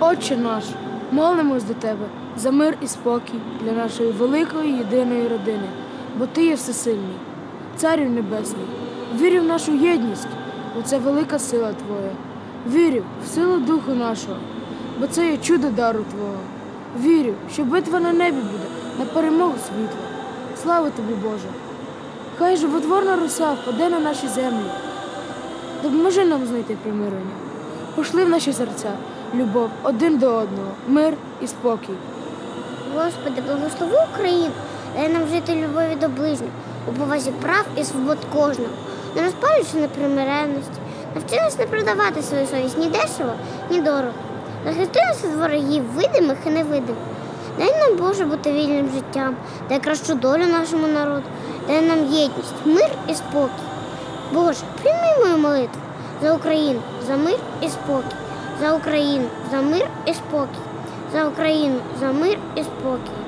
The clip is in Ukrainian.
Отче наш, молимось до Тебе за мир і спокій для нашої великої єдиної родини, бо Ти є всесильний, Царю Небесний. Вірю в нашу єдність, бо це велика сила Твоя. Вірю в силу Духу нашого, бо це є чудо дару Твого. Вірю, що битва на небі буде на перемогу світла. Слава тобі, Боже! Хай животворна роса впаде на наші землі. Допоможи нам знайти примирення. Пошли в наші серця любов один до одного, мир і спокій. Господи, благослови Україну, дай нам жити любові до ближніх, у повазі прав і свобод кожного, не розпалюючи непримиренності, навчи нас не продавати свою совість ні дешево, ні дорого. Захисти нас від ворогів, видимих і невидимих. Дай нам, Боже, бути вільним життям, дай кращу долю нашому народу, дай нам єдність, мир і спокій. Боже, прийми мою молитву за Україну, за мир і спокій, за Україну, за мир і спокій, за Україну, за мир і спокій.